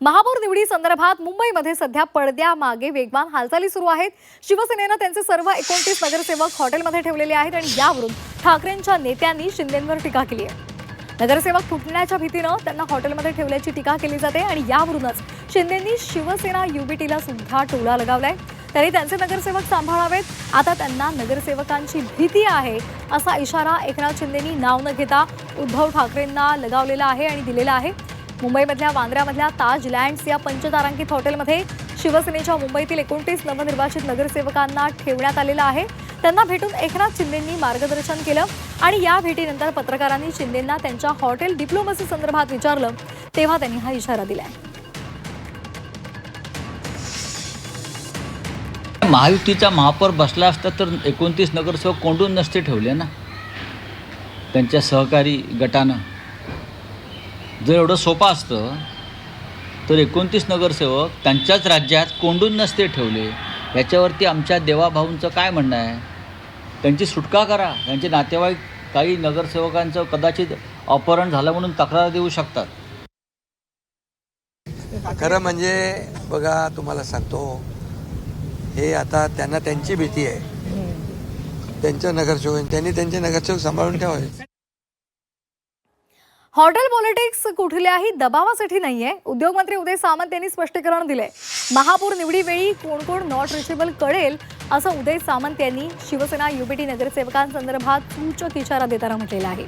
महापौर निवडी संदर्भात मुंबईमध्ये सध्या पडद्यामागे वेगवान हालचाली सुरू आहेत. शिवसेनेनं त्यांचे सर्व एकोणतीस नगरसेवक हॉटेलमध्ये ठेवलेले आहेत आणि यावरून ठाकरेंच्या नेत्यांनी शिंदेंवर टीका केली आहे. नगरसेवक फुटण्याच्या भीतीनं त्यांना हॉटेलमध्ये ठेवल्याची टीका केली जाते आणि यावरूनच शिंदेंनी शिवसेना युबीटीला सुद्धा टोला लगावलाय. त्यांनी त्यांचे नगरसेवक सांभाळावेत. आता त्यांना नगरसेवकांची भीती आहे असा इशारा एकनाथ शिंदेनी नाव न घेता उद्धव ठाकरेंना लगावलेला आहे आणि दिलेला आहे. मुंबईमधल्या वांद्र्यामधल्या ताज लँड्स या पंचतारांकित हॉटेलमध्ये शिवसेनेच्या मुंबईतील एकोणतीस नवनिर्वाचित नगरसेवकांना ठेवण्यात आलेलं आहे. त्यांना भेटून एकनाथ शिंदेंनी मार्गदर्शन केलं आणि या भेटीनंतर पत्रकारांनी शिंदेंना त्यांच्या हॉटेल डिप्लोमसी संदर्भात विचारलं तेव्हा त्यांनी हा इशारा दिला महायुतीचा महापौर बसला असता तर एकोणतीस नगरसेवक कोंडून नसते ठेवले ना? त्यांच्या सहकारी गटानं जर एवढं सोपं असतं तर एकोणतीस नगरसेवक त्यांच्याच राज्यात कोंडून नसते ठेवले. याच्यावरती आमच्या देवाभाऊंचं काय म्हणणं आहे? त्यांची सुटका करा. त्यांचे नातेवाईक काही नगरसेवकांचं कदाचित अपहरण झालं म्हणून तक्रार देऊ शकतात. खरं म्हणजे बघा तुम्हाला सांगतो हे आता त्यांना त्यांची भीती आहे. त्यांच्या नगरसेवक त्यांनी त्यांचे नगरसेवक सांभाळून ठेवावे हॉटेल पॉलिटिक्स कुठल्याही दबावासाठी नाहीये. उद्योगमंत्री उदय सामंत यांनी स्पष्टीकरण दिले महापौर निवडीवेळी कोण कोण नॉट रिचेबल कळेल असं उदय सामंत यांनी शिवसेना युबीटी नगरसेवकांसंदर्भात सूचक इशारा देताना म्हटलेला आहे.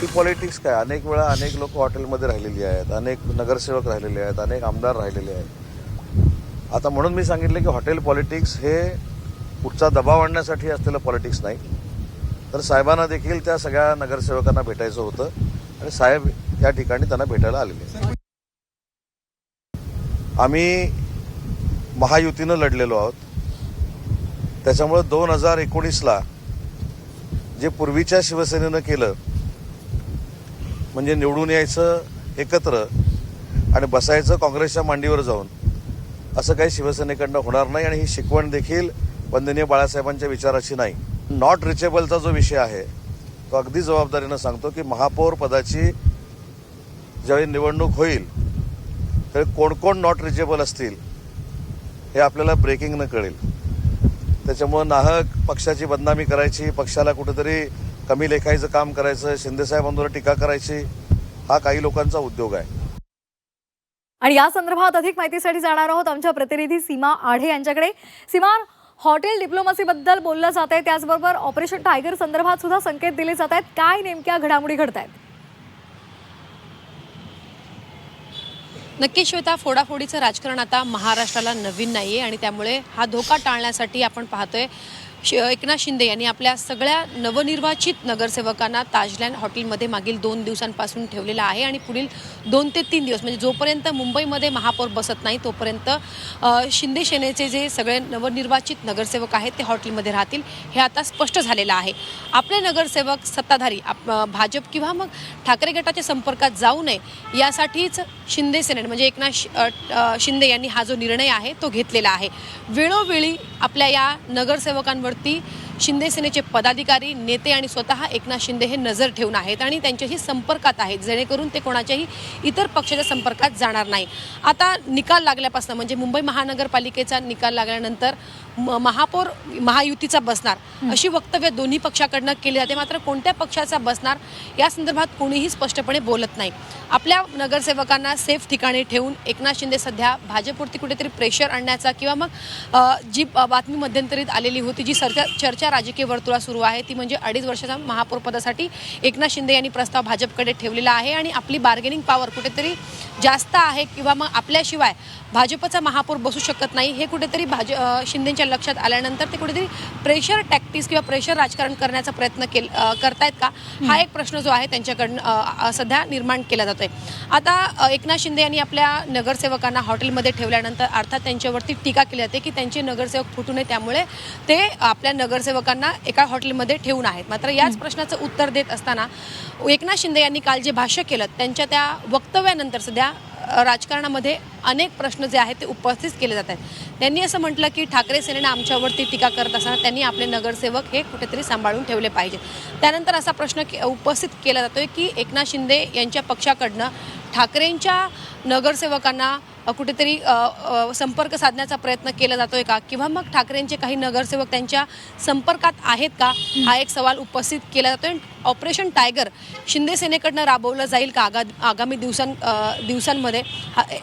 ती पॉलिटिक्स काय? अनेक वेळा अनेक लोक हॉटेलमध्ये राहिलेली आहेत अनेक नगरसेवक राहिलेले आहेत अनेक आमदार राहिलेले आहेत. आता म्हणून मी सांगितलं की हॉटेल पॉलिटिक्स हे पुढचा दबाव आणण्यासाठी असलेलं पॉलिटिक्स नाही. तर साहेबांना देखील त्या सगळ्या नगरसेवकांना भेटायचं होतं आणि साहेब या ठिकाणी त्यांना भेटायला आलेले आम्ही महायुतीनं लढलेलो आहोत. त्याच्यामुळं दोन हजार एकोणीसला जे पूर्वीच्या शिवसेनेनं केलं म्हणजे निवडून यायचं एकत्र आणि बसायचं काँग्रेसच्या मांडीवर जाऊन असं काही शिवसेनेकडनं होणार नाही आणि ही शिकवण देखील वंदनीय बाळासाहेबांच्या विचाराची नाही. नॉट रिचेबलचा जो विषय आहे तो अगदी जबाबदारीनं सांगतो की महापौर पदाची ज्यावेळी निवडणूक होईल त्यावेळी कोण कोण नॉट रिचेबल असतील हे आपल्याला ब्रेकिंगनं कळेल. त्याच्यामुळं नाहक पक्षाची बदनामी करायची पक्षाला कुठेतरी कमी लेखायचं काम करायचं शिंदेसाहेबांवर टीका करायची हा काही लोकांचा उद्योग आहे. आणि या संदर्भात अधिक माहितीसाठी जाणार आहोत आमच्या प्रतिनिधी सीमा आढे यांच्याकडे. सीमा हॉटेल डिप्लोमसीबद्दल बोललं जात आहे. त्याचबरोबर ऑपरेशन टायगर संदर्भात सुद्धा संकेत दिले जात आहेत. काय नेमक्या घडामोडी घडत आहेत? नक्की श्वेता फोडाफोडीचं राजकारण आता महाराष्ट्राला नवीन नाही आहे आणि त्यामुळे हा धोका टाळण्यासाठी आपण पाहतोय. एकनाथ शिंदे यांनी आपल्या सगळ्या नवनिर्वाचित नगरसेवकांना ताजलँड हॉटेलमध्ये मागील दोन दिवसांपासून ठेवलेला आहे आणि पुढील दोन ते तीन दिवस म्हणजे जोपर्यंत मुंबईमध्ये महापौर बसत नाही तोपर्यंत शिंदे सेनेचे जे सगळे नवनिर्वाचित नगरसेवक आहेत ते हॉटेलमध्ये राहतील हे आता स्पष्ट झालेलं आहे. आपले नगरसेवक सत्ताधारी आप- भाजप किंवा मग ठाकरे गटाच्या संपर्कात जाऊ नये यासाठीच शिंदे सेनेट म्हणजे एकनाथ शिंदे यांनी हा जो निर्णय आहे तो घेतलेला आहे. वेळोवेळी आपल्या या नगरसेवकांवरती शिंदे सेनेचे पदाधिकारी नेते आणि स्वतः एकनाथ शिंदे हे नजर ठेवून आहेत आणि त्यांच्याशी संपर्कात आहेत जेणेकरून ते कोणाच्याही इतर पक्षाच्या संपर्कात जाणार नाही. आता निकाल लागल्यापासून म्हणजे मुंबई महानगरपालिकेचा निकाल लागल्यानंतर महापौर महायुतीचा बसणार अशी वक्तव्य दोन्ही पक्षाकडनं केली जाते. मात्र कोणत्या पक्षाचा बसणार या संदर्भात कोणीही स्पष्टपणे बोलत नाही. आपल्या नगरसेवकांना सेफ ठिकाणी ठेवून एकनाथ शिंदे सध्या भाजपवरती कुठेतरी प्रेशर आणण्याचा किंवा मग जी बातमी मध्यंतरीत आलेली होती जी सरकार चर्चा राजकीय वर्तुळात सुरू आहे ती म्हणजे अडीच वर्षाचा महापौर पदासाठी एकनाथ शिंदे यांनी प्रस्ताव भाजपकडे ठेवलेला आहे आणि आपली बार्गेनिंग पॉवर कुठेतरी जास्त आहे किंवा मग आपल्याशिवाय भाजपचा महापौर बसू शकत नाही हे कुठेतरी भाज शिंदेच्या लक्षात आल्यानंतर ते कुठेतरी प्रेशर टॅक्टिक्स किंवा प्रेशर राजकारण करण्याचा प्रयत्न केल करतायत का? हा एक प्रश्न जो आहे त्यांच्याकडनं सध्या निर्माण केला जातोय. आता एकनाथ शिंदे यांनी आपल्या नगरसेवकांना हॉटेलमध्ये ठेवल्यानंतर अर्थात त्यांच्यावरती टीका केली जाते की त्यांचे नगरसेवक फुटू नये त्यामुळे ते आपल्या नगरसेवकांना एका हॉटेलमध्ये ठेवून आहेत. मात्र याच प्रश्नाचं उत्तर देत असताना एकनाथ शिंदे यांनी काल जे भाष्य केलं त्यांच्या त्या वक्तव्यानंतर सध्या राजकारणामध्ये अनेक प्रश्न जे आहेत ते उपस्थित केले जात आहेत. त्यांनी असं म्हटलं की ठाकरे सेनेनं आमच्यावरती टीका करत असताना त्यांनी आपले नगरसेवक हे कुठेतरी सांभाळून ठेवले पाहिजे. त्यानंतर असा प्रश्न के- उपस्थित केला जातोय की एकनाथ शिंदे यांच्या पक्षाकडनं ठाकरेंच्या नगरसेवकांना कुठेतरी संपर्क साधण्याचा प्रयत्न केला जातोय का? किंवा मग ठाकरेंचे काही नगरसेवक त्यांच्या संपर्कात आहेत का? हा एक सवाल उपस्थित केला जातोय. ऑपरेशन टायगर शिंदे सेनेकडनं राबवलं जाईल का आगा आगामी दिवसां दिवसांमध्ये?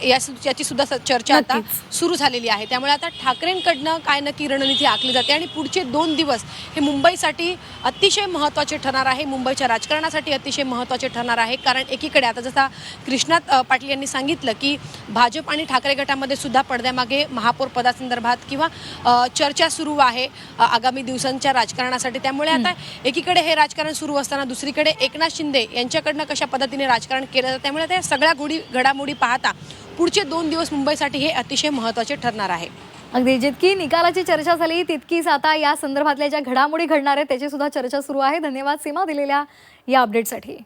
या याची सुद्धा चर्चा आता सुरू झालेली आहे. त्यामुळे आता ठाकरेंकडनं काय नक्की रणनीती आखली जाते आणि पुढचे दोन दिवस हे मुंबईसाठी अतिशय महत्त्वाचे ठरणार आहे. मुंबईच्या राजकारणासाठी अतिशय महत्त्वाचे ठरणार आहे. कारण एकीकडे आता जसा कृष्णात पाटील यांनी सांगितलं की भाजप आणि ठाकरे गटामध्ये सुद्धा पडद्यामागे महापौर पदासंदर्भात किंवा चर्चा सुरू आहे आगामी दिवसांच्या राजकारणासाठी. त्यामुळे आता एकीकडे हे राजकारण सुरू असताना दुसरीकडे एकनाथ शिंदे यांच्याकडनं कशा पद्धतीने राजकारण केलं जातं त्यामुळे त्या सगळ्या घोडी घडामोडी पाहता पुढचे दोन दिवस मुंबईसाठी हे अतिशय महत्त्वाचे ठरणार आहे. अगदी जितकी निकालाची चर्चा झाली तितकीच आता या संदर्भातल्या ज्या घडामोडी घडणार आहेत त्याची सुद्धा चर्चा सुरू आहे. धन्यवाद सीमा दिलेल्या या अपडेटसाठी